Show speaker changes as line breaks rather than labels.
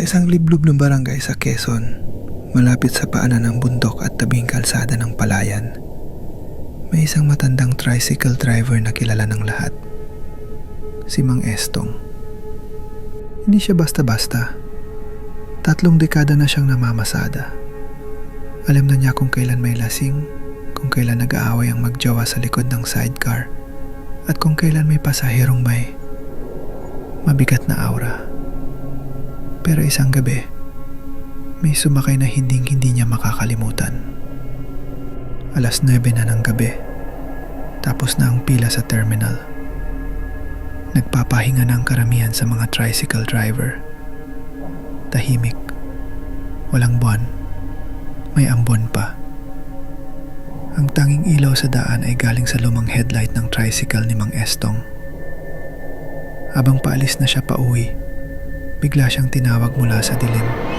Sa isang liblub ng barangay sa Quezon, malapit sa paanan ng bundok at tabing kalsada ng palayan, may isang matandang tricycle driver na kilala ng lahat. Si Mang Estong. Hindi siya basta-basta. Tatlong dekada na siyang namamasada. Alam na niya kung kailan may lasing, kung kailan nag-aaway ang magjowa sa likod ng sidecar, at kung kailan may pasaherong may mabigat na aura. Pero isang gabi, may sumakay na hinding hindi niya makakalimutan. Alas 9 na ng gabi, tapos na ang pila sa terminal. Nagpapahinga na ang karamihan sa mga tricycle driver. Tahimik. Walang buwan. May ambon pa. Ang tanging ilaw sa daan ay galing sa lumang headlight ng tricycle ni Mang Estong. Habang paalis na siya pa uwi, bigla siyang tinawag mula sa dilim.